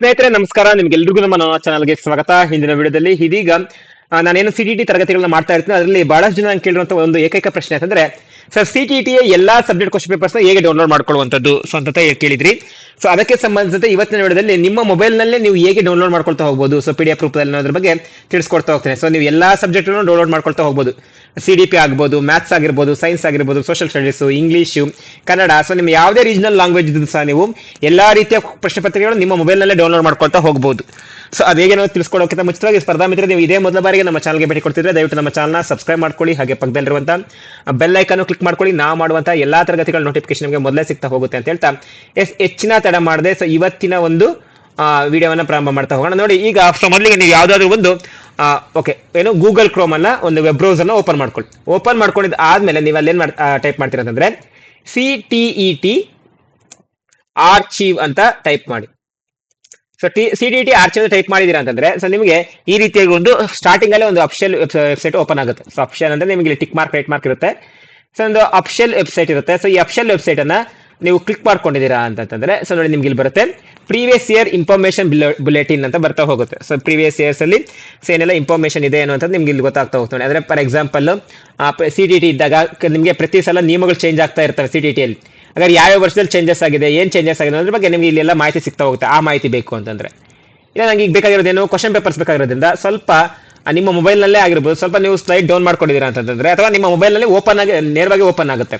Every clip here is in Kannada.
ಸ್ನೇಹಿತರೆ, ನಮಸ್ಕಾರ. ನಿಮ್ಗೆಲ್ರಿಗೂ ನಮ್ಮ ನನ್ನ ಚಾನಲ್ಗೆ ಸ್ವಾಗತ. ಹಿಂದಿನ ವಿಡಿಯೋದಲ್ಲಿ ಇದೀಗ ನಾನೇನು ಸಿ ಟಿ ಟಿ ತರಗತಿಗಳನ್ನ ಮಾಡ್ತಾ ಇರ್ತೀನಿ. ಅದರಲ್ಲಿ ಬಹಳಷ್ಟು ಜನ ಕೇಳಿರುವಂತಹ ಕೇಳಿರುವಂತ ಒಂದು ಏಕೈಕ ಪ್ರಶ್ನೆ ಅಂತಂದ್ರೆ, ಸರ್ ಸಿ ಟಿ ಟಿ ಎಲ್ಲಾ ಸಬ್ಜೆಕ್ಟ್ ಕ್ವಶನ್ ಪೇಪರ್ಸ್ ಹೇಗೆ ಡೌನ್ಲೋಡ್ ಮಾಡ್ಕೊಳ್ಳುವಂಥದ್ದು? ಸೊ ಅಂತ ಕೇಳಿದ್ರಿ. ಸೊ ಅದಕ್ಕೆ ಸಂಬಂಧಿಸಿದಂತೆ ಇವತ್ತಿನ ವಿಡಿಯೋದಲ್ಲಿ ನಿಮ್ಮ ಮೊಬೈಲ್ ನಲ್ಲೇ ನೀವು ಹೇಗೆ ಡೌನ್ಲೋಡ್ ಮಾಡ್ಕೊಳ್ತಾ ಹೋಗ್ಬೋದು? ಸೊ ಪಿ ಡಿ ಎಫ್ ರೂಪದಲ್ಲಿ ಅನ್ನೋದ್ರ ಬಗ್ಗೆ ತಿಳಿಸ್ಕೊಡ್ತಾ ಹೋಗ್ತೇನೆ. ಸೊ ನೀವು ಎಲ್ಲಾ ಸಬ್ಜೆಕ್ಟ್ ಡೌನ್ಲೋಡ್ ಮಾಡ್ಕೊಳ್ತಾ ಹೋಗ್ಬೋದು. ಸಿ ಡಿ ಪಿ ಆಗ್ಬೋದು ಮ್ಯಾಥ್ಸ್ ಆಗಿರ್ಬೋದು ಸೈನ್ಸ್ ಆಗಿರ್ಬೋದು social studies English Kannada so ನಿಮ್ಮ ಯಾವುದೇ ರೀಜನಲ್ ಲ್ಯಾಂಗ್ವೇಜ್ ಇದ್ದು ಸಹ ನೀವು ಎಲ್ಲಾ ರೀತಿಯ ಪ್ರಶ್ನೆ ಪತ್ರಿಕೆಗಳು ನಿಮ್ಮ ಮೊಬೈಲ್ನಲ್ಲೇ ಡೌನ್ಲೋಡ್ ಮಾಡ್ಕೊಳ್ತಾ ಹೋಗ್ಬೋದು. ಸೊ ಅದು ಹೇಗೆ ನಾವು ಸ್ಪರ್ಧಾ ಮಿತ್ರ ನೀವು ಇದೇ ಮೊದಲ ಬಾರಿಗೆ ನಮ್ಮ ಚಾನಲ್ಗೆ ಭೇಟಿ ಕೊಡ್ತಿದ್ರೆ ದಯವಿಟ್ಟು ನಮ್ಮ ಚಾನಲ್ನ ಸಬ್ಸ್ಕ್ರೈಬ್ ಮಾಡ್ಕೊಳ್ಳಿ, ಹಾಗೆ ಪಕ್ಕದಲ್ಲಿರುವಂತ ಬೆಲ್ ಐಕನ್ ಕ್ಲಿಕ್ ಮಾಡ್ಕೊಳ್ಳಿ. ನಾವು ಮಾಡುವಂಥ ಎಲ್ಲ ತರಗತಿಗಳ ನೋಟಿಫಿಕೇಶನ್ ನಿಮಗೆ ಮೊದಲೇ ಸಿಗ್ತಾ ಹೋಗುತ್ತೆ ಅಂತ ಹೇಳ್ತಾ, ಎಸ್, ಹೆಚ್ಚಿನ ತಡ ಮಾಡದೆ. ಸೊ ಇವತ್ತಿನ ಒಂದು ವಿಡಿಯೋವನ್ನು ಪ್ರಾರಂಭ ಮಾಡ್ತಾ ಹೋಗೋಣ. ನೋಡಿ, ಈಗ ಮೊದಲಿಗೆ ನೀವು ಯಾವುದಾದ್ರೂ ಒಂದು ಓಕೆ ಏನು ಗೂಗಲ್ ಕ್ರೋಮ್ ಅನ್ನ ಒಂದು ವೆಬ್ ಬ್ರೌಸರ್ನ ಓಪನ್ ಮಾಡ್ಕೊಳ್ಳಿ ಓಪನ್ ಮಾಡ್ಕೊಂಡಿದ್ ಆದ್ಮೇಲೆ ನೀವು ಅಲ್ಲಿ ಏನ್ ಟೈಪ್ ಮಾಡ್ತೀರ ಅಂತಂದ್ರೆ C T E T archive ಅಂತ ಟೈಪ್ ಮಾಡಿ. So T C T T arch type ಮಾಡಿದೀರಾ ಅಂತಂದ್ರೆ ಸೊ ನಿಮಗೆ ಈ ರೀತಿಯಾಗಿ ಒಂದು ಸ್ಟಾರ್ಟಿಂಗ್ ಅಲ್ಲಿ ಒಂದು ಅಫಿಷಿಯಲ್ ವೆಬ್ಸೈಟ್ ಓಪನ್ ಆಗುತ್ತೆ. ಸೊ ಅಫಿಷಿಯಲ್ ಅಂದ್ರೆ ನಿಮಗೆ ಟಿಕ್ ಮಾರ್ಕ್ ರೈಟ್ ಮಾರ್ಕ್ ಇರುತ್ತೆ. ಸೊ ಒಂದು ಅಫಿಷಿಯಲ್ ವೆಬ್ಸೈಟ್ ಇರುತ್ತೆ. ಸೊ ಈ ಅಫಿಷಿಯಲ್ ವೆಬ್ಸೈಟ್ ಅನ್ನ ನೀವು ಕ್ಲಿಕ್ ಮಾಡ್ಕೊಂಡಿದ್ದೀರಾ ಅಂತಂದ್ರೆ ಸೊ ನೋಡಿ ನಿಮ್ಗೆ ಇಲ್ಲಿ ಬರುತ್ತೆ. ಪ್ರೀವಿಯಸ್ ಇಯರ್ ಇನ್ಫಾರ್ಮೇಶನ್ ಬುಲೆಟಿನ್ ಅಂತ ಬರ್ತಾ ಹೋಗುತ್ತೆ. ಸೊ ಪ್ರೀವಿಯಸ್ ಇಯರ್ಸ್ ಅಲ್ಲಿ ಏನೆಲ್ಲ ಇನ್ಫಾರ್ಮೇಶನ್ ಇದೆ ಅನ್ನುವಂಥದ್ದು ನಿಮ್ಗೆ ಇಲ್ಲಿ ಗೊತ್ತಾಗ್ತಾ ಹೋಗ್ತದೆ ಅಂದ್ರೆ for example C T T ಇದ್ದಾಗ ನಿಮಗೆ ಪ್ರತಿ ಸಲ ನಿಯಮಗಳು ಚೇಂಜ್ ಆಗ್ತಾ ಇರ್ತವೆ ಸಿ ಟಿ ಟಿಯಲ್ಲಿ ಹಾಗಾದ್ರೆ ಯಾವ ವರ್ಷದಲ್ಲಿ ಚೇಂಜಸ್ ಆಗಿದೆ, ಏನ್ ಚೇಂಜಸ್ ಆಗಿದೆ ಅದ್ರ ಬಗ್ಗೆ ನಿಮ್ಗೆ ಇಲ್ಲೆಲ್ಲ ಮಾಹಿತಿ ಸಿಗ್ತಾ ಹೋಗುತ್ತೆ. ಆ ಮಾಹಿತಿ ಬೇಕು ಅಂತಂದ್ರೆ. ಇಲ್ಲ, ನಂಗೆ ಈಗ ಬೇಕಾಗಿರೋದೇನು ಕ್ವಶನ್ ಪೇಪರ್ಸ್ ಬೇಕಾಗಿರೋದ್ರಿಂದ ಸ್ವಲ್ಪ ನಿಮ್ಮ ಮೊಬೈಲ್ನಲ್ಲೇ ಆಗಿರ್ಬೋದು. ಸ್ವಲ್ಪ ನೀವು ಸ್ಲೈಡ್ ಡೌನ್ ಮಾಡ್ಕೊಂಡಿದ್ದೀರಾ ಅಂತಂದ್ರೆ, ಅಥವಾ ನಿಮ್ಮ ಮೊಬೈಲ್ನಲ್ಲಿ ಓಪನ್ ಆಗಿ, ನೇರವಾಗಿ ಓಪನ್ ಆಗುತ್ತೆ.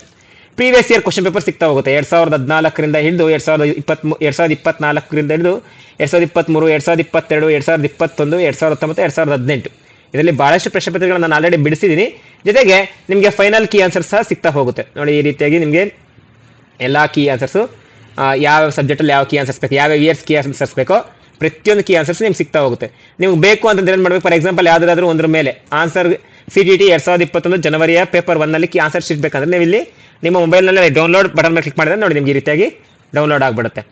ಪ್ರೀವಿಯಸ್ ಇಯರ್ ಕ್ವಶನ್ ಪೇಪರ್ ಸಿಗ್ತಾ ಹೋಗುತ್ತೆ. ಎರಡ್ ಸಾವಿರದ ಹದಿನಾಲ್ಕರಿಂದ ಹಿಡಿದು, ಎರಡ್ ಸಾವಿರದ ಇಪ್ಪತ್ತ್ ಎರಡ್ ಸಾವಿರದ ಇಪ್ಪತ್ನಾಲ್ಕರಿಂದ ಹಿಡಿದು, ಎರಡ್ ಸಾವಿರದ ಇಪ್ಪತ್ತ್ಮೂರು, ಎರಡ್ ಸಾವಿರದ ಇಪ್ಪತ್ತೆರಡು, ಎರಡ್ ಸಾವಿರದ ಇಪ್ಪತ್ತೊಂದು, ಎರಡ್ ಸಾವಿರದ ಹತ್ತೊಂಬತ್ತು, ಎರಡ್ ಸಾವಿರದ ಹದಿನೆಂಟು. ಇದರಲ್ಲಿ ಬಹಳಷ್ಟು ಪ್ರಶ್ನೆ ನಾನು ಆಲ್ರೆಡಿ ಬಿಡಿಸಿದ್ದೀನಿ ಜೊತೆಗೆ ನಿಮಗೆ ಫೈನಲ್ ಕೀ ಆನ್ಸರ್ ಸಹ ಸಿಗ್ತಾ ಹೋಗುತ್ತೆ. ನೋಡಿ, ಈ ರೀತಿಯಾಗಿ ನಿಮಗೆ ಎಲ್ಲ ಕೀ ಆನ್ಸರ್ಸು ಯಾವ ಸಬ್ಜೆಕ್ಟಲ್ಲಿ ಯಾವ ಕೀ ಆನ್ಸರ್ಸ್ ಬೇಕು ಯಾವ ಇಯರ್ಸ್ ಕೀ ಆನ್ಸರ್ಸ್ ಬೇಕೋ, ಪ್ರತಿಯೊಂದು ಕೀ ಆನ್ಸರ್ಸ್ ನಿಮ್ಗೆ ಸಿಗ್ತಾ ಹೋಗುತ್ತೆ. ನಿಮ್ಗೆ ಬೇಕು ಅಂತಂದ್ರೆ ಏನು ಮಾಡಬೇಕು? ಫಾರ್ ಎಕ್ಸಾಂಪಲ್ ಯಾವುದಾದ್ರೂ ಒಂದ್ರ ಮೇಲೆ. ಆನ್ಸರ್ ಸಿ ಟಿ ಟಿ ಎರಡ್ ಸಾವಿರದ ಇಪ್ಪತ್ತೊಂದು ಜನವರಿಯ ಪೇಪರ್ ಒನ್ನಲ್ಲಿ ಕೀ ಆನ್ಸರ್ ಶೀಟ್ ಬೇಕಂದ್ರೆ ನೀವು ಇಲ್ಲಿ ನಿಮ್ಮ ಮೊಬೈಲ್ನಲ್ಲಿ ಡೌನ್ಲೋಡ್ ಬಟನ್ ಮೇಲೆ ಕ್ಲಿಕ್ ಮಾಡಿದ್ರೆ ನೋಡಿ ನಿಮ್ಗೆ ಈ ರೀತಿಯಾಗಿ ಡೌನ್ಲೋಡ್ ಆಗಿಬಿಡುತ್ತೆ.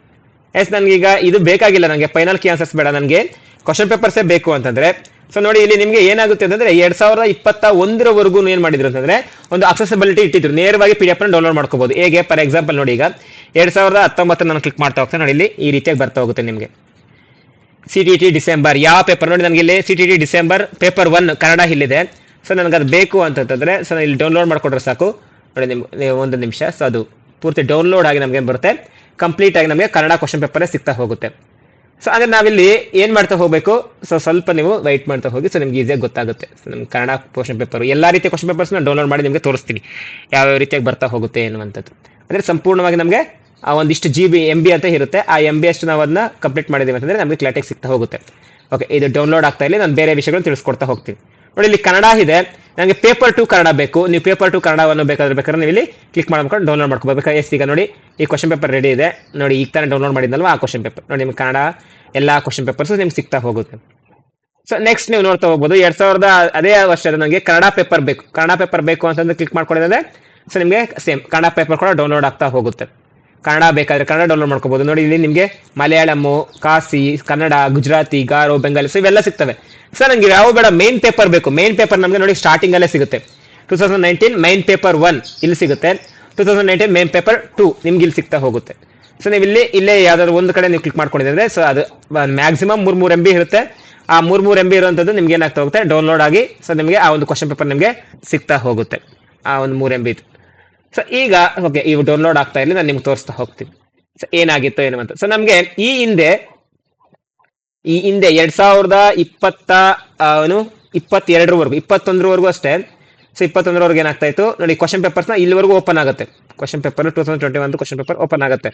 ಎಸ್, ನನಗೀಗ ಇದು ಬೇಕಾಗಿಲ್ಲ ನನಗೆ ಫೈನಲ್ ಕಿ ಆನ್ಸರ್ಸ್ ಬೇಡ ನನಗೆ ಕ್ವಶನ್ ಪೇಪರ್ಸೇ ಬೇಕು ಅಂತಂದ್ರೆ ಸೊ ನೋಡಿ ಇಲ್ಲಿ ನಿಮಗೆ ಏನಾಗುತ್ತೆ ಅಂತಂದ್ರೆ ಎರಡ್ ಸಾವಿರದ ಇಪ್ಪತ್ತ ಒಂದರವರೆಗೂ ಏನ್ ಮಾಡಿದ್ರು ಅಂತಂದ್ರೆ, ಒಂದು ಅಕ್ಸೆಸಿಬಿಲಿಟಿ ಇಟ್ಟಿದ್ರು. ನೇರವಾಗಿ ಪಿ ಡಿ ಎಫ್ ಡೌನ್ಲೋಡ್ ಮಾಡ್ಕೋಬಹುದು ಹೇಗೆ? ಫಾರ್ ಎಕ್ಸಾಂಪಲ್ ನೋಡಿ ಈಗ, ಎರಡ್ ಸಾವಿರದ ಹತ್ತೊಂಬತ್ತು ನಾನು ಕ್ಲಿಕ್ ಮಾಡ್ತಾ ಹೋಗ್ತೇನೆ. ನೋಡಿ ಇಲ್ಲಿ ಈ ರೀತಿಯಾಗಿ ಬರ್ತಾ ಹೋಗುತ್ತೆ ನಿಮಗೆ. ಸಿ ಟಿ ಟಿ ಡಿಸೆಂಬರ್ ಯಾವ ಪೇಪರ್ ನೋಡಿ ನನಗೆ ಇಲ್ಲಿ C T T December paper one Kannada ಇಲ್ಲಿದೆ. ಸೊ ನನಗೆ ಅದು ಬೇಕು ಅಂತಂತಂದ್ರೆ ಸೊ ಇಲ್ಲಿ ಡೌನ್ಲೋಡ್ ಮಾಡ್ಕೊಂಡ್ರೆ ಸಾಕು. ಒಂದು ನಿಮಿಷ. ಸೊ ಅದು ಪೂರ್ತಿ ಡೌನ್ಲೋಡ್ ಆಗಿ ನಮಗೆ ಬರುತ್ತೆ. ಕಂಪ್ಲೀಟ್ ಆಗಿ ನಮಗೆ ಕನ್ನಡ ಕ್ವಶನ್ ಪೇಪರ್ ಸಿಗ್ತಾ ಹೋಗುತ್ತೆ. ಸೊ ಅಂದರೆ ನಾವಿಲ್ಲಿ ಏನು ಮಾಡ್ತಾ ಹೋಗಬೇಕು? ಸೊ ಸ್ವಲ್ಪ ನೀವು ವೈಟ್ ಮಾಡ್ತಾ ಹೋಗಿ. ಸೊ ನಿಮ್ಗೆ ಈಸಿಯಾಗಿ ಗೊತ್ತಾಗುತ್ತೆ. ಸೊ ನಮ್ಗೆ ಕನ್ನಡ ಕ್ವಶನ್ ಪೇಪರ್ ಎಲ್ಲಾ ರೀತಿಯ ಕ್ವಶನ್ ಪೇಪರ್ಸ್ ಡೌನ್ಲೋಡ್ ಮಾಡಿ ನಿಮಗೆ ತೋರಿಸ್ತೀನಿ. ಯಾವ ರೀತಿಯಾಗಿ ಬರ್ತಾ ಹೋಗುತ್ತೆ ಅನ್ನುವಂಥದ್ದು ಅಂದ್ರೆ ಸಂಪೂರ್ಣವಾಗಿ ನಮಗೆ ಆ ಒಂದಿಷ್ಟು ಜಿ ಬಿ ಎಂ ಬಿ ಅಂತ ಇರುತ್ತೆ. ಆ ಎಂ ಬಿ ಅಷ್ಟು ನಾವು ಅದನ್ನ ಕಂಪ್ಲೀಟ್ ಮಾಡಿದೀವಿ ಅಂತಂದರೆ ನಮಗೆ ಕ್ಲಾಟಿಗೆ ಸಿಗ್ತಾ ಹೋಗುತ್ತೆ. ಓಕೆ ಇದು ಡೌನ್ಲೋಡ್ ಆಗ್ತಾ ಇಲ್ಲಿ ನಾನು ಬೇರೆ ವಿಷಯಗಳನ್ನ ತಿಳಿಸ್ಕೊಡ್ತಾ ಹೋಗ್ತೀನಿ. ನೋಡಿ, ಇಲ್ಲಿ ಕನ್ನಡ ಇದೆ. ನನಗೆ ಪೇಪರ್ ಟು ಕನ್ನಡ ಬೇಕು. ನೀವು ಪೇಪರ್ ಟು ಕನ್ನಡವನ್ನು ಬೇಕಾದ್ರೆ ಬೇಕಾದ್ರೆ ನೀವು ಇಲ್ಲಿ ಕ್ಲಿಕ್ ಮಾಡ್ಕೊಂಡು ಡೌನ್ಲೋಡ್ ಮಾಡ್ಕೋಬೇಕು ಎಸ್ ಈಗ ನೋಡಿ, ಈ ಕ್ವಶನ್ ಪೇಪರ್ ರೆಡಿ ಇದೆ. ನೋಡಿ, ಈಗ ತಾನೇ ಡೌನ್ಲೋಡ್ ಮಾಡಿದ್ನಲ್ವಾ ಆ ಕ್ವಶನ್ ಪೇಪರ್ ನೋಡಿ, ನಿಮ್ಗೆ ಕನ್ನಡ ಎಲ್ಲ ಕ್ವಶನ್ ಪೇಪರ್ಸ್ ನಿಮ್ಗೆ ಸಿಗ್ತಾ ಹೋಗುತ್ತೆ. ಸೊ ನೆಕ್ಸ್ಟ್ ನೀವು ನೋಡ್ತಾ ಹೋಗ್ಬೋದು. ಎರಡ್ ಸಾವಿರದ ಅದೇ ವರ್ಷದ ನನಗೆ ಕನ್ನಡ ಪೇಪರ್ ಬೇಕು. ಕನ್ನಡ ಪೇಪರ್ ಬೇಕು ಅಂತಂದ್ರೆ ಕ್ಲಿಕ್ ಮಾಡ್ಕೊಳ್ಳೋದಾದ್ರೆ ಸೊ ನಿಮಗೆ ಸೇಮ್ ಕನ್ನಡ ಪೇಪರ್ ಕೂಡ ಡೌನ್ಲೋಡ್ ಆಗ್ತಾ ಹೋಗುತ್ತೆ. ಕನ್ನಡ ಬೇಕಾದ್ರೆ ಕನ್ನಡ ಡೌನ್ಲೋಡ್ ಮಾಡ್ಕೋಬಹುದು ನೋಡಿ, ಇಲ್ಲಿ ನಿಮಗೆ ಮಲಯಾಳಮು ಕಾಸಿ ಕನ್ನಡ, ಗುಜರಾತಿ, ಗಾರೋ, ಬೆಂಗಾಲಿ, ಸೊ ಇವೆಲ್ಲ ಸಿಗ್ತವೆ. ಸರ್ ನಂಗೆ ಯಾವ ಬೇಡ ಮೇನ್ ಪೇಪರ್ ಬೇಕು. ಮೇನ್ ಪೇಪರ್ ನಮಗೆ ನೋಡಿ ಸ್ಟಾರ್ಟಿಂಗ್ ಅಲ್ಲೇ ಸಿಗುತ್ತೆ. Two thousand nineteen main paper one ಇಲ್ಲಿ ಸಿಗುತ್ತೆ. Two thousand nineteen main paper two ನಿಮ್ಗೆ ಇಲ್ಲಿ ಸಿಗ್ತಾ ಹೋಗುತ್ತೆ. ಸೊ ನೀವು ಇಲ್ಲಿ ಇಲ್ಲೇ ಯಾವ್ದಾದ್ರು ಒಂದು ಕಡೆ ನೀವು ಕ್ಲಿಕ್ ಮಾಡ್ಕೊಂಡಿದ್ರೆ ಸೊ ಅದು ಮ್ಯಾಕ್ಸಿಮಮ್ ಮೂರು ಮೂರು ಎಂ ಬಿ ಇರುತ್ತೆ. ಆ ಮೂರು ಮೂರು ಎಂ ಬಿ ಇರುವಂತದ್ದು ನಿಮ್ಗೆ ಏನಾಗ್ತಾ ಹೋಗುತ್ತೆ? ಡೌನ್ಲೋಡ್ ಆಗಿ ಸೊ ನಿಮಗೆ ಆ ಒಂದು ಕ್ವಶನ್ ಪೇಪರ್ ನಿಮಗೆ ಸಿಗ್ತಾ ಹೋಗುತ್ತೆ. ಆ ಒಂದು ಮೂರು ಎಂ ಬಿ ಸೊ ಈಗ ಓಕೆ ಇವು ಡೌನ್ಲೋಡ್ ಆಗ್ತಾ ಇರಲಿ, ನಾನು ನಿಮ್ಗೆ ತೋರಿಸ್ತಾ ಹೋಗ್ತೀನಿ. ಸೊ ಏನಾಗಿತ್ತು ಏನು ಅಂತ. ಸೊ ನಮ್ಗೆ ಈ ಹಿಂದೆ ಈ ಹಿಂದೆ ಎರಡ್ ಸಾವಿರದ ಇಪ್ಪತ್ತ ಏನು, ಇಪ್ಪತ್ತೆರಡರವರೆಗೂ, ಇಪ್ಪತ್ತೊಂದರವರೆಗೂ ಅಷ್ಟೇ. ಸೊ ಇಪ್ಪತ್ತೊಂದರವರೆಗೆ ಏನಾಗ್ತಾ ಇತ್ತು? ನೋಡಿ ಕ್ವಶನ್ ಪೇಪರ್ಸ್ನ ಇಲ್ಲಿವರೆಗೂ ಓಪನ್ ಆಗುತ್ತೆ. Question paper two thousand twenty ಒಂದು ಕ್ವಶನ್ ಪೇಪರ್ ಓಪನ್ ಆಗುತ್ತೆ.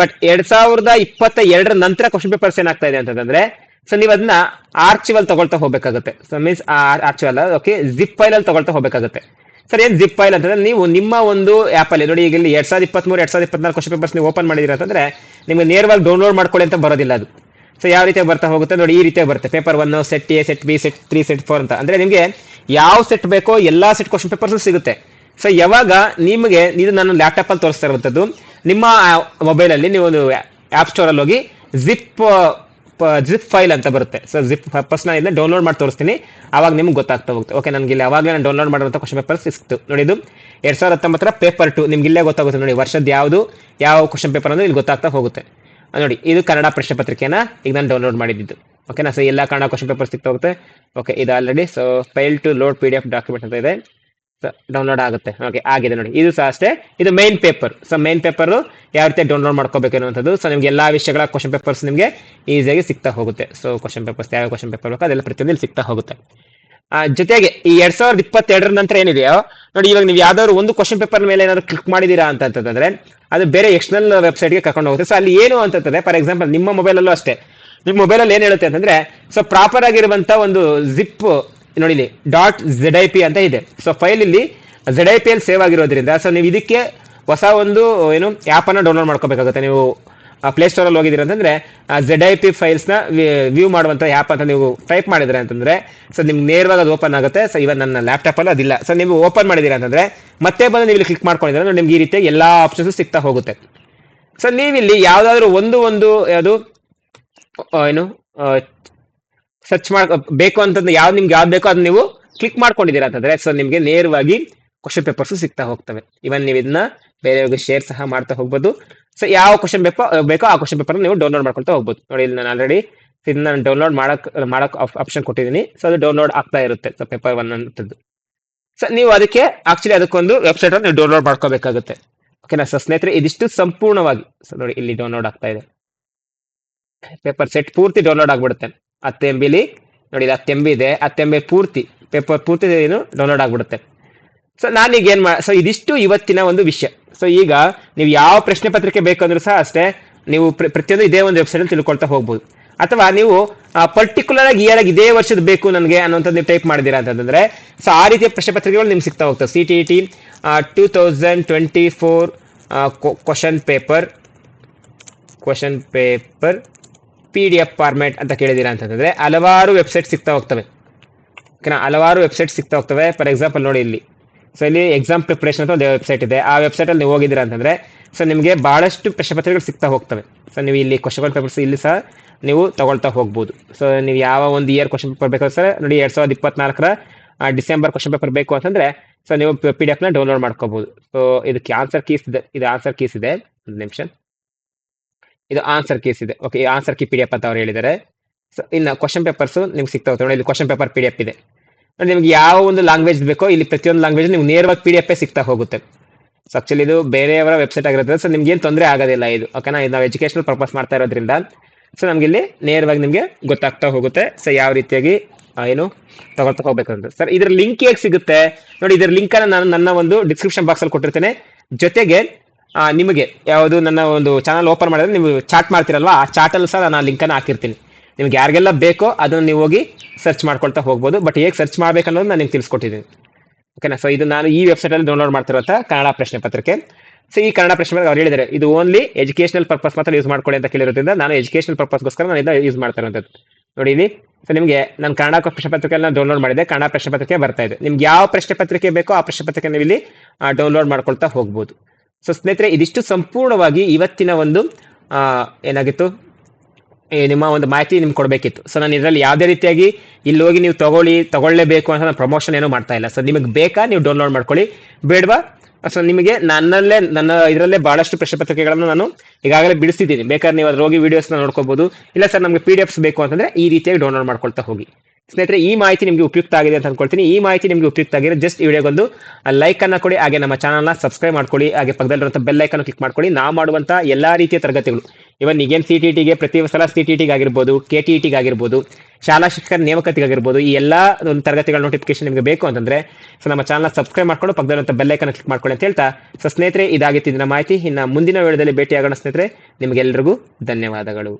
ಬಟ್ ಎರಡ್ ಸಾವಿರದ ಇಪ್ಪತ್ತ ಎರಡರ ನಂತರ ಕ್ವಶನ್ ಪೇಪರ್ಸ್ ಏನಾಗ್ತಾ ಇದೆ ಅಂತಂದ್ರೆ ಸೊ ನೀವು ಅದನ್ನ ಆರ್ಚಿವಲ್ ತಗೊಳ್ತಾ ಹೋಗ್ಬೇಕಾಗುತ್ತೆ. So means archival okay zip file ಅಲ್ಲಿ ತಗೊಳ್ತಾ ಹೋಗ್ಬೇಕಾಗುತ್ತೆ. ಸರ್, ಏನ್ ಜಿಪ್ ಫೈಲ್ ಅಂತಂದ್ರೆ ನೀವು ನಿಮ್ಮ ಒಂದು ಆಪ್ ಅಲ್ಲಿ, ನೋಡಿ ಈಗ ಇಲ್ಲಿ ಎರಡ್ ಸಾವಿರದ ಇಪ್ಪತ್ಮೂರು, ಎರಡ್ ಸಾವಿರದ ಇಪ್ಪತ್ನಾಲ್ಕು ಕ್ವಶನ್ ಪೇಪರ್ಸ್ ನೀವು ಓಪನ್ ಮಾಡಿದಿರ ಅಂತಂದ್ರೆ ನಿಮಗೆ ನೇರವಾಗಿ ಡೌನ್ಲೋಡ್ ಮಾಡ್ಕೊಳ್ಳಿ ಅಂತ ಬರೋದಿಲ್ಲ ಅದು. ಸೊ ಯಾವ ರೀತಿ ಬರ್ತಾ ಹೋಗುತ್ತೆ ನೋಡಿ, ಈ ರೀತಿ ಬರುತ್ತೆ. Paper one set A set B set three set four ಅಂತ. ಅಂದ್ರೆ ನಿಮಗೆ ಯಾವ ಸೆಟ್ ಬೇಕೋ ಎಲ್ಲಾ ಸೆಟ್ ಕ್ವಶನ್ ಪೇಪರ್ಸ್ ಸಿಗುತ್ತೆ. ಸೊ ಯಾವಾಗ ನಿಮಗೆ ಇದು ನಾನು ಲ್ಯಾಪ್ಟಾಪ್ ಅಲ್ಲಿ ತೋರಿಸ್ತಾ ಇರುವಂತದ್ದು, ನಿಮ್ಮ ಮೊಬೈಲ್ ಅಲ್ಲಿ ನೀವು ಆಪ್ ಸ್ಟೋರ್ ಅಲ್ಲಿ ಹೋಗಿ ಜಿಪ್ ಜಿಪ್ ಫೈಲ್ ಅಂತ ಬರುತ್ತೆ. ಸೊ ಜಿಪ್ ಫಸ್ಟ್ ನಾನು ಇಲ್ಲ ಡೌನ್ಲೋಡ್ ಮಾಡಿ ತೋರಿಸ್ತೀನಿ. ಅವಾಗ ನಿಮ್ಗೆ ಗೊತ್ತಾಗ್ತಾ ಹೋಗುತ್ತೆ. ಓಕೆ ನನಗೆ ಇಲ್ಲಿ ಅವಾಗಲೇ ನಾನು ಡೌನ್ಲೋಡ್ ಮಾಡಿರುವಂಥ ಕ್ವಶನ್ ಪೇಪರ್ ಸಿಕ್ತು. ನೋಡಿ ಇದು ಎರಡು ಸಾವಿರದ ಹತ್ತೊಂಬತ್ತರ ಪೇಪರ್ ಟು ನಿಮ್ಗೆ ಇಲ್ಲೇ ಗೊತ್ತಾಗುತ್ತೆ. ನೋಡಿ ವರ್ಷದ ಯಾವುದು, ಯಾವ ಕ್ವಶನ್ ಪೇಪರ್ ಅಂದರೆ ಇಲ್ಲಿ ಗೊತ್ತಾಗ್ತಾ ಹೋಗುತ್ತೆ. ನೋಡಿ, ಇದು ಕನ್ನಡ ಪ್ರಶ್ನೆ ಪತ್ರಿಕೆನ ಈಗ ನಾನು ಡೌನ್ಲೋಡ್ ಮಾಡಿದ್ದು. ಓಕೆನಾ ಸೊ ಎಲ್ಲ ಕನ್ನಡ ಕ್ವಶನ್ ಪೇಪರ್ ಸಿಕ್ತಾ ಹೋಗುತ್ತೆ. ಓಕೆ ಇದು already so file to load P D F document ಅಂತ ಇದೆ. ಡೌನ್ಲೋಡ್ ಆಗುತ್ತೆ. ಓಕೆ ಆಗಿದೆ ನೋಡಿ. ಇದು ಸಹ ಅಷ್ಟೇ. ಇದು main paper so main paper ಯಾವ ರೀತಿ ಡೌನ್ಲೋಡ್ ಮಾಡ್ಕೋಬೇಕು ಅನ್ನುವಂಥದ್ದು. ಸೊ ನಿಮ್ಗೆ ಎಲ್ಲಾ ವಿಷಯಗಳ ಕ್ವಶನ್ ಪೇಪರ್ಸ್ ನಿಮಗೆ ಈಸಿಯಾಗಿ ಸಿಗ್ತಾ ಹೋಗುತ್ತೆ. ಸೊ ಕ್ವಶನ್ ಪೇಪರ್ಸ್ ಯಾವ ಕ್ವಶನ್ ಪೇಪರ್ ಬೇಕು ಅದೆಲ್ಲ ಪ್ರತಿಯೊಂದು ಸಿಗ್ತಾ ಹೋಗುತ್ತೆ. ಜೊತೆಗೆ ಈ ಎರಡ್ ಸಾವಿರದ ಇಪ್ಪತ್ತೆರಡರ ನಂತರ ಏನಿದೆಯೋ, ನೋಡಿ ಇವಾಗ ನೀವು ಯಾವ್ದಾದ್ರು ಒಂದು ಕ್ವಶನ್ ಪೇಪರ್ ಮೇಲೆ ಏನಾದ್ರು ಕ್ಲಿಕ್ ಮಾಡಿದೀರಾ ಅಂತ ಅಂತಂದ್ರೆ ಅದು ಬೇರೆ ಎಕ್ಸ್ಟರ್ನಲ್ ವೆಬ್ಸೈಟ್ಗೆ ಕರ್ಕೊಂಡು ಹೋಗುತ್ತೆ. ಸೊ ಅಲ್ಲಿ ಏನು ಅಂತಂದ್ರೆ ಫಾರ್ ಎಕ್ಸಾಂಪಲ್ ನಿಮ್ಮ ಮೊಬೈಲಲ್ಲೂ ಅಷ್ಟೇ. ನಿಮ್ಮ ಮೊಬೈಲಲ್ಲಿ ಏನ್ ಹೇಳುತ್ತೆ ಅಂತಂದ್ರೆ ಸೊ ಪ್ರಾಪರ್ ಆಗಿರುವಂತ ಒಂದು ಜಿಪ್ ನೋಡಿ ಇಲ್ಲಿ ಡಾಟ್ ಝೆಡ್ ಐ ಪಿ ಅಂತ ಇದೆ. ಸೊ ಫೈಲ್ ಇಲ್ಲಿ ಝೆಡ್ ಐ ಪಿ ಅಲ್ಲಿ ಸೇವ್ ಆಗಿರೋದ್ರಿಂದ ಸೊ ನೀವು ಇದಕ್ಕೆ ಹೊಸ ಒಂದು ಏನು ಆ್ಯಪನ್ನು ಡೌನ್ಲೋಡ್ ಮಾಡ್ಕೋಬೇಕಾಗುತ್ತೆ. ನೀವು ಪ್ಲೇಸ್ಟೋರ್ ಅಲ್ಲಿ ಹೋಗಿದ್ದೀರ ಅಂತಂದ್ರೆ ಝೆಡ್ ಐ ಪಿ ಫೈಲ್ಸ್ನ ವ್ಯೂ ಮಾಡುವಂತ ಆ್ಯಪ್ ಅಂತ ನೀವು ಟೈಪ್ ಮಾಡಿದ್ರೆ ಅಂತಂದ್ರೆ ಸೊ ನಿಮ್ಗೆ ನೇರವಾಗಿ ಅದು ಓಪನ್ ಆಗುತ್ತೆ. ಸೊ ಇವನ್ ನನ್ನ ಲ್ಯಾಪ್ಟಾಪಲ್ಲಿ ಅದಿಲ್ಲ. ಸೊ ನೀವು ಓಪನ್ ಮಾಡಿದ್ದೀರಾ ಅಂತಂದ್ರೆ, ಮತ್ತೆ ಬಂದು ನೀವು ಕ್ಲಿಕ್ ಮಾಡ್ಕೊಂಡಿದ್ರೆ ನಿಮ್ಗೆ ಈ ರೀತಿ ಎಲ್ಲಾ ಆಪ್ಷನ್ಸ್ ಸಿಗ್ತಾ ಹೋಗುತ್ತೆ. ಸೊ ನೀವಿಲ್ಲಿ ಯಾವುದಾದ್ರೂ ಒಂದು ಒಂದು, ಯಾವುದು ಏನು ಸರ್ಚ್ ಮಾಡ್, ಬೇಕು ಅಂತಂದ್ರೆ ಯಾವ್ದು ನಿಮ್ಗೆ ಯಾವ್ದು ಬೇಕೋ ಅದನ್ನ ನೀವು ಕ್ಲಿಕ್ ಮಾಡ್ಕೊಂಡಿದ್ದೀರಾ ಅಂತಂದ್ರೆ ಸೊ ನಿಮ್ಗೆ ನೇರವಾಗಿ ಕ್ವಶನ್ ಪೇಪರ್ಸ್ ಸಿಗ್ತಾ ಹೋಗ್ತವೆ. ಇವನ್ ನೀವು ಇದನ್ನ ಬೇರೆಯವ್ರಿಗೆ ಶೇರ್ ಸಹ ಮಾಡ್ತಾ ಹೋಗ್ಬೋದು. ಸೊ ಯಾವ ಕ್ವಶನ್ ಬೇಕೋ ಬೇಕೋ ಆ ಕ್ವಶನ್ ಪೇಪರ್ ನೀವು ಡೌನ್ಲೋಡ್ ಮಾಡ್ಕೊಳ್ತಾ ಹೋಗ್ಬೋದು. ನೋಡಿ, ಇಲ್ಲಿ ನಾನು ಆಲ್ರೆಡಿ ಇದನ್ನ ನಾನು ಡೌನ್ಲೋಡ್ ಮಾಡಕ್ ಮಾಡಕ್ ಆಪ್ಷನ್ ಕೊಟ್ಟಿದ್ದೀನಿ. ಸೊ ಅದು ಡೌನ್ಲೋಡ್ ಆಗ್ತಾ ಇರುತ್ತೆ ಸೊ ಪೇಪರ್ ಒನ್ ಅಂತದ್ದು. ಸೊ ನೀವು ಅದಕ್ಕೆ ಆಕ್ಚುಲಿ ಅದಕ್ಕೊಂದು ವೆಬ್ಸೈಟ್ ನೀವು ಡೌನ್ಲೋಡ್ ಮಾಡ್ಕೋಬೇಕಾಗುತ್ತೆ. ಓಕೆನಾ ಸೊ ಸ್ನೇಹಿತರೆ, ಇದಿಷ್ಟು ಸಂಪೂರ್ಣವಾಗಿ. ಸೊ ನೋಡಿ, ಇಲ್ಲಿ ಡೌನ್ಲೋಡ್ ಆಗ್ತಾ ಇದೆ. ಪೇಪರ್ ಸೆಟ್ ಪೂರ್ತಿ ಡೌನ್ಲೋಡ್ ಆಗ್ಬಿಡುತ್ತೆ. ಹತ್ತು ಎಂ ಬಿಲಿ ನೋಡಿ ಇದು ಅತ್ತೆ ಎಂಬಿ ಇದೆ. ಹತ್ತು ಎಂ ಬಿ ಪೂರ್ತಿ, ಪೇಪರ್ ಪೂರ್ತಿ ಏನು ಡೌನ್ಲೋಡ್ ಆಗ್ಬಿಡುತ್ತೆ. ಸೊ ನಾನೀಗ ಏನ್ ಮಾ ಸೊ ಇದಿಷ್ಟು ಇವತ್ತಿನ ಒಂದು ವಿಷಯ. ಸೊ ಈಗ ನೀವು ಯಾವ ಪ್ರಶ್ನೆ ಪತ್ರಿಕೆ ಬೇಕಂದ್ರೂ ಸಹ ಅಷ್ಟೇ ನೀವು ಪ್ರ- ಪ್ರತಿಯೊಂದು ಇದೇ ಒಂದು ವೆಬ್ಸೈಟ್ ಅಲ್ಲಿ ತಿಳ್ಕೊಳ್ತಾ ಹೋಗ್ಬೋದು. ಅಥವಾ ನೀವು ಪರ್ಟಿಕ್ಯುಲರ್ ಆಗಿ ಇಯರ್ ಆಗಿ ಇದೇ ವರ್ಷದ ಬೇಕು ನನಗೆ ಅನ್ನೋಂಥದ್ದು ಟೈಪ್ ಮಾಡಿದ್ದೀರಾ ಅಂತಂದ್ರೆ ಸೊ ಆ ರೀತಿಯ ಪ್ರಶ್ನೆ ಪತ್ರಿಕೆಗಳು ನಿಮ್ಗೆ ಸಿಗ್ತಾ ಹೋಗ್ತವೆ. C T T two thousand twenty four question paper question paper P D F format ಅಂತ ಕೇಳಿದ್ದೀರಾ ಅಂತಂದರೆ ಹಲವಾರು ವೆಬ್ಸೈಟ್ ಸಿಗ್ತಾ ಹೋಗ್ತವೆ. ಓಕೆನಾ? ಹಲವಾರು ವೆಬ್ಸೈಟ್ ಸಿಗ್ತಾ ಹೋಗ್ತವೆ. ಫಾರ್ ಎಕ್ಸಾಂಪಲ್ ನೋಡಿ ಇಲ್ಲಿ. ಸೊ ಇಲ್ಲಿ ಎಕ್ಸಾಮ್ ಪ್ರಿಪರೇಷನ್ ಅಂತ ಒಂದು ವೆಬ್ಸೈಟ್ ಇದೆ. ಆ ವೆಬ್ಸೈಟಲ್ಲಿ ನೀವು ಹೋಗಿದ್ದೀರಾ ಅಂತಂದರೆ ಸೊ ನಿಮಗೆ ಭಾಳಷ್ಟು ಪ್ರಶ್ನೆ ಪತ್ರಿಕೆಗಳು ಸಿಗ್ತಾ ಹೋಗ್ತವೆ. ಸೊ ನೀವು ಇಲ್ಲಿ ಕ್ವಶನ್ ಪೇಪರ್ಸ್ ಇಲ್ಲಿ ಸಹ ನೀವು ತಗೊಳ್ತಾ ಹೋಗ್ಬೋದು. ಸೊ ನೀವು ಯಾವ ಒಂದು ಇಯರ್ ಕ್ವಶನ್ ಪೇಪರ್ ಬೇಕು ಸರ್ ನೋಡಿ ಎರಡ್ ಸಾವಿರದ ಇಪ್ಪತ್ನಾಲ್ಕರ ಡಿಸೆಂಬರ್ ಕ್ವಶನ್ ಪೇಪರ್ ಬೇಕು ಅಂತಂದ್ರೆ ಸೊ ನೀವು ಪಿ ಡಿ ಎಫ್ನ ಡೌನ್ಲೋಡ್ ಮಾಡ್ಕೋಬಹುದು ಸೊ ಇದಕ್ಕೆ ಆನ್ಸರ್ ಕೀಸ್ ಇದೆ. ಇದು ಆನ್ಸರ್ ಕೀಸ್ ಇದೆ. ಒಂದು ನಿಮಿಷ. ಇದು ಆನ್ಸರ್ ಕೇಸ್ ಇದೆ. Okay answer key P D F ಅಂತ ಅವ್ರು ಹೇಳಿದ್ದಾರೆ. ಸೊ ಇನ್ನು ಕ್ವಶನ್ ಪೇಪರ್ಸ್ ನಿಮ್ಗೆ ಸಿಗ್ತಾ ನೋಡಿ ಇಲ್ಲಿ question paper P D F ಇದೆ ನಿಮ್ಗೆ ಯಾವ ಒಂದು ಲ್ಯಾಂಗ್ವೇಜ್ ಬೇಕೋ, ಇಲ್ಲಿ ಪ್ರತಿಯೊಂದು ಲ್ಯಾಂಗ್ವೇಜ್ ನೀವು ನೇರವಾಗಿ ಪಿ ಡಿ ಎಫ್ ಸಿಗ್ತಾ ಹೋಗುತ್ತೆ. ಸೊ ಆಕ್ಚುಲಿ ಇದು ಬೇರೆಯವರ ವೆಬ್ಸೈಟ್ ಆಗಿರುತ್ತೆ ಸೊ ನಿಮ್ಗೆ ಏನು ತೊಂದರೆ ಆಗೋದಿಲ್ಲ ಇದು. ಓಕೆನಾ ಇದು ನಾವು ಎಜುಕೇಶನಲ್ ಪರ್ಪಸ್ ಮಾಡ್ತಾ ಇರೋದ್ರಿಂದ. ಸೊ ನಮ್ಗೆ ಇಲ್ಲಿ ನೇರವಾಗಿ ನಿಮಗೆ ಗೊತ್ತಾಗ್ತಾ ಹೋಗುತ್ತೆ. ಸೊ ಯಾವ ರೀತಿಯಾಗಿ ಏನು ತಗೊಳ್ತಾ ಅಂತ ಸರ್ ಇದ್ರ ಲಿಂಕ್ ಹೇಗೆ ಸಿಗುತ್ತೆ? ನೋಡಿ, ಇದ್ರ ಲಿಂಕ್ ಅನ್ನ ನಾನು ನನ್ನ ಒಂದು ಡಿಸ್ಕ್ರಿಪ್ಷನ್ ಬಾಕ್ಸ್ ಅಲ್ಲಿ ಕೊಟ್ಟಿರ್ತೇನೆ. ಜೊತೆಗೆ ನಿಮಗೆ ಯಾವುದು ನನ್ನ ಒಂದು ಚಾನಲ್ ಓಪನ್ ಮಾಡಿದ್ರೆ ನೀವು ಚಾಟ್ ಮಾಡ್ತಿರಲ್ವಾ? ಆ ಚಾಟಲ್ಲಿ ಸಹ ನಾನು ಲಿಂಕನ್ನು ಹಾಕಿರ್ತೀನಿ. ನಿಮ್ಗೆ ಯಾರಿಗೆಲ್ಲ ಬೇಕೋ ಅದನ್ನು ನೀವು ಹೋಗಿ ಸರ್ಚ್ ಮಾಡ್ಕೊಳ್ತಾ ಹೋಗ್ಬೋದು. ಬಟ್ ಹೇಗೆ ಸರ್ಚ್ ಮಾಡ್ಬೇಕು ಅನ್ನೋದು ನಾನು ನಿಮ್ಗೆ ತಿಳಿಸ್ಕೊಟ್ಟಿದ್ದೀನಿ. ಓಕೆನಾ ಸೊ ಇದು ನಾನು ಈ ವೆಬ್ಸೈಟಲ್ಲಿ ಡೌನ್ಲೋಡ್ ಮಾಡ್ತಿರೋಂಥ ಕನ್ನಡ ಪ್ರಶ್ನೆ ಪತ್ರಿಕೆ. ಸೊ ಈ ಕನ್ನಡ ಪ್ರಶ್ನೆ ಪತ್ರಿಕೆ ಅವ್ರು ಹೇಳಿದ್ದಾರೆ, ಇದು ಓನ್ಲಿ ಎಜುಕೇಶನಲ್ ಪರ್ಪಸ್ ಮಾತ್ರ ಯೂಸ್ ಮಾಡ್ಕೊಳ್ಳಿ ಅಂತ ಕೇಳಿರೋದ್ರಿಂದ ನಾನು ಎಜುಕೇಶನಲ್ ಪರ್ಪಸ್ಗೋಸ್ಕರ ನಾನು ಇದನ್ನ ಯೂಸ್ ಮಾಡ್ತಾ ಇರುವಂಥದ್ದು ನೋಡಿ ಇಲ್ಲಿ ಸೊ ನಿಮಗೆ ನಾನು ಕನ್ನಡ ಪ್ರಶ್ನೆ ಪತ್ರಿಕೆಯನ್ನು ಡೌನ್ಲೋಡ್ ಮಾಡಿದೆ. ಕನ್ನಡ ಪ್ರಶ್ನೆ ಪತ್ರಿಕೆ ಬರ್ತಾ ಇದೆ. ನಿಮ್ಗೆ ಯಾವ ಪ್ರಶ್ನೆ ಪತ್ರಿಕೆ ಬೇಕೋ ಆ ಪ್ರಶ್ನೆ ಪತ್ರಿಕೆ ನೀವು ಇಲ್ಲಿ ಡೌನ್ಲೋಡ್ ಮಾಡ್ಕೊಳ್ತಾ ಹೋಗ್ಬೋದು. ಸೊ ಸ್ನೇಹಿತರೆ, ಇದಿಷ್ಟು ಸಂಪೂರ್ಣವಾಗಿ ಇವತ್ತಿನ ಒಂದು ಏನಾಗಿತ್ತು? ನಿಮ್ಮ ಒಂದು ಮಾಹಿತಿ ನಿಮ್ಗೆ ಕೊಡಬೇಕಿತ್ತು. ಸೊ ನಾನು ಇದರಲ್ಲಿ ಯಾವುದೇ ರೀತಿಯಾಗಿ ಇಲ್ಲಿ ಹೋಗಿ ನೀವು ತಗೊಳ್ಳಿ, ತಗೊಳ್ಳೇಬೇಕು ಅಂತ ನಾನು ಪ್ರಮೋಷನ್ ಏನೂ ಮಾಡ್ತಾ ಇಲ್ಲ. ಸೊ ನಿಮಗೆ ಬೇಕಾ ನೀವು ಡೌನ್ಲೋಡ್ ಮಾಡ್ಕೊಳ್ಳಿ. ಬೇಡವಾ? ಸೊ ನಿಮಗೆ ನನ್ನಲ್ಲೇ, ನನ್ನ ಇದರಲ್ಲೇ ಬಹಳಷ್ಟು ಪ್ರಶ್ನೆ ಪತ್ರಿಕೆಗಳನ್ನು ನಾನು ಈಗಾಗಲೇ ಬಿಡಿಸಿದ್ದೀನಿ ಬೇಕಾದ್ರೆ ನೀವು ಅದ್ರ ಹೋಗಿ ವಿಡಿಯೋಸ್ನ ನೋಡ್ಕೋಬಹುದು ಇಲ್ಲ ಸರ್, ನಮಗೆ ಪಿ ಡಿ ಎಫ್ಸ್ ಬೇಕು ಅಂತಂದ್ರೆ ಈ ರೀತಿಯಾಗಿ ಡೌನ್ಲೋಡ್ ಮಾಡ್ಕೊಳ್ತಾ ಹೋಗಿ. ಸ್ನೇಹಿತರೆ, ಈ ಮಾಹಿತಿ ನಿಮಗೆ ಉಪಯುಕ್ತ ಆಗಿದೆ ಅಂತ ಅನ್ಕೊಳ್ತೀನಿ. ಈ ಮಾಹಿತಿ ನಿಮಗೆ ಉಪಯುಕ್ತ ಆಗಿದೆ ಜಸ್ಟ್ ಈ ವಿಡಿಯೋಗೊಂದು ಲೈಕ್ ಅನ್ನ ಕೊಡಿ, ಹಾಗೆ ನಮ್ಮ ಚಾನಲ್ನ ಸಬ್ಸ್ಕ್ರೈಬ್ ಮಾಡ್ಕೊಳ್ಳಿ, ಹಾಗೆ ಪಕ್ಕದಲ್ಲಿರುವಂಥ ಬೆಲ್ ಐಕನ್ ಕ್ಲಿಕ್ ಮಾಡ್ಕೊಳ್ಳಿ. ನಾವು ಮಾಡುವಂಥ ಎಲ್ಲಾ ರೀತಿಯ ತರಗತಿಗಳು. ಇವನ್ ಈಗೇನು ಸಿ ಟಿ ಟಿಗೆ ಪ್ರತಿ ಸಲ ಸಿ ಟಿ ಟಿಗೆ ಆಗಿರ್ಬೋದು ಕೆ ಟಿ ಟಿಗೆ ಆಗಿರ್ಬೋದು, ಶಾಲಾ ಶಿಕ್ಷಕರ ನೇಮಕತಿಗಾಗಿರ್ಬೋದು ಈ ಎಲ್ಲಾ ಒಂದು ತರಗತಿಗಳ ನೋಟಿಫಿಕೇಶನ್ ನಿಮಗೆ ಬೇಕು ಅಂತಂದ್ರೆ ಸೊ ನಮ್ಮ ಚಾನಲ್ ಸಬ್ಸ್ಕ್ರೈಬ್ ಮಾಡ್ಕೊಂಡು ಪಕ್ಕದಲ್ಲಿರುವಂಥ ಬೆಲ್ ಐಕನ್ ಕ್ಲಿಕ್ ಮಾಡ್ಕೊಳ್ಳಿ ಅಂತ ಹೇಳ್ತಾ ಸೊ ಸ್ನೇಹಿತರೆ, ಇದಾಗಿತ್ತು ಇದನ್ನ ಮಾಹಿತಿ. ಇನ್ನು ಮುಂದಿನ ವೇಳೆಯಲ್ಲಿ ಭೇಟಿಯಾಗೋಣ ಸ್ನೇಹಿತರೆ ನಿಮಗೆಲ್ಲರಿಗೂ ಧನ್ಯವಾದಗಳು.